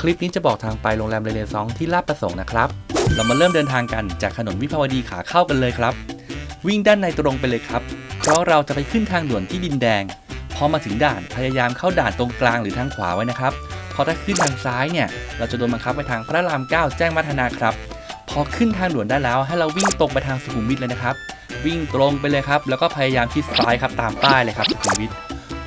คลิปนี้จะบอกทางไปโรงแรมเรเลซองที่ลาดประสงค์นะครับ เรามาเริ่มเดินทางกันจากถนนวิภาวดีขาเข้ากันเลยครับ วิ่งด้านในตรงไปเลยครับ เพราะเราจะไปขึ้นทางด่วนที่ดินแดง พอมาถึงด่านพยายามเข้าด่านตรงกลางหรือทางขวาไว้นะครับเพราะถ้าขึ้นทางซ้ายเนี่ย เราจะโดนบังคับไปทางพระราม 9 แจ้งวัฒนาครับ พอขึ้นทางด่วนได้แล้วให้เราวิ่งตรงไปทางสุขุมวิทเลยนะครับ วิ่งตรงไปเลยครับ แล้วก็พยายามชิดซ้ายครับตามป้ายเลยครับสุขุมวิท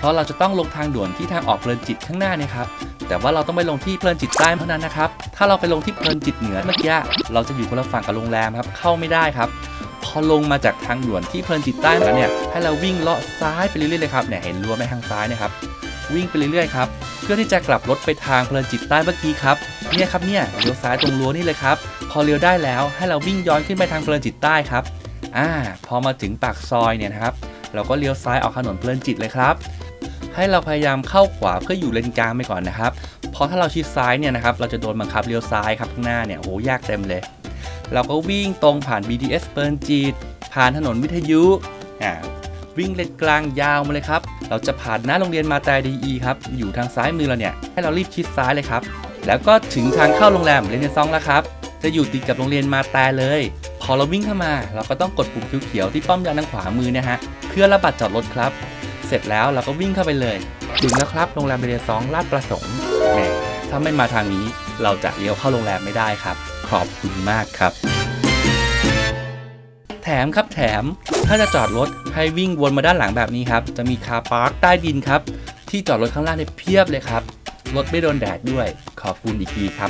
เพราะเราจะต้องลงทางด่วนที่ทางออกเพลินจิตข้างหน้าเนี่ยครับแต่ว่าเราต้องไปลงที่เพลินจิตใต้เท่านั้นนะครับถ้าเราไปลงที่เพลินจิตเหนือเมื่อกี้เราจะอยู่คนละฝั่งกับโรงแรมครับเข้าไม่ได้ครับพอลงมาจากทางด่วนที่เพลินจิตใต้แล้วเนี่ยให้เราวิ่งเลาะซ้ายไปเรื่อยๆเลยครับเนี่ยเห็นรั้วไหมทางซ้ายเนะครับวิ่งไปเรื่อยๆครับเพื่อที่จะกลับรถไปทางเพลินจิตใต้เมื่อกี้ครับเนี่ยครับเนี่ยเลี้ยวซ้ายตรงรั้วนี่เลยครับพอเลี้ยวได้แล้วให้เราวิ่งย้อนขึ้นไปทางเพลินจิตใต้ครับอ่าพอมาถึงปากซอยเนี่ยนะครับเราก็เลี้ยวซ้ายออกถนนเพลินจิตเลยครับ ให้เราพยายามเข้าขวาเพื่ออยู่เลนกลางไปก่อนนะครับเพราะถ้าเราชิดซ้ายเนี่ยนะครับเราจะโดนบังคับเลี้ยวซ้ายครับข้างหน้าเนี่ยโหยากเต็มเลย เราก็วิ่งตรงผ่าน BTS เพลินจิตผ่านถนนวิทยุอ่าวิ่งเลนกลางยาวมาเลยครับ เราจะผ่านหน้าโรงเรียนมาตาดีครับ อยู่ทางซ้ายมือเราเนี่ย ให้เรารีบชิดซ้ายเลยครับ แล้วก็ถึงทางเข้าโรงแรมเรเนซองแล้วครับ จะอยู่ติดกับโรงเรียนมาตาเลย พอเราวิ่งเข้ามา เราก็ต้องกดปุ่มเขียวๆที่ป้อมยามทางขวามือนะฮะ เพื่อรับบัตรจอดรถครับ เสร็จแล้วเราก็วิ่งเข้าไปเลยถึงแล้วครับโรงแรมเรเนซองลาดประสงค์แหมถ้าไม่มาทางนี้เราจะเลี้ยวเข้าโรงแรมไม่ได้ครับ ขอบคุณมากครับ แถมครับแถมถ้าจะจอดรถให้วิ่งวนมาด้านหลังแบบนี้ครับ จะมีคาร์พาร์คใต้ดินครับ ที่จอดรถข้างล่างเนี่ยเพียบเลยครับรถไม่โดนแดดด้วย ขอบคุณอีกทีครับ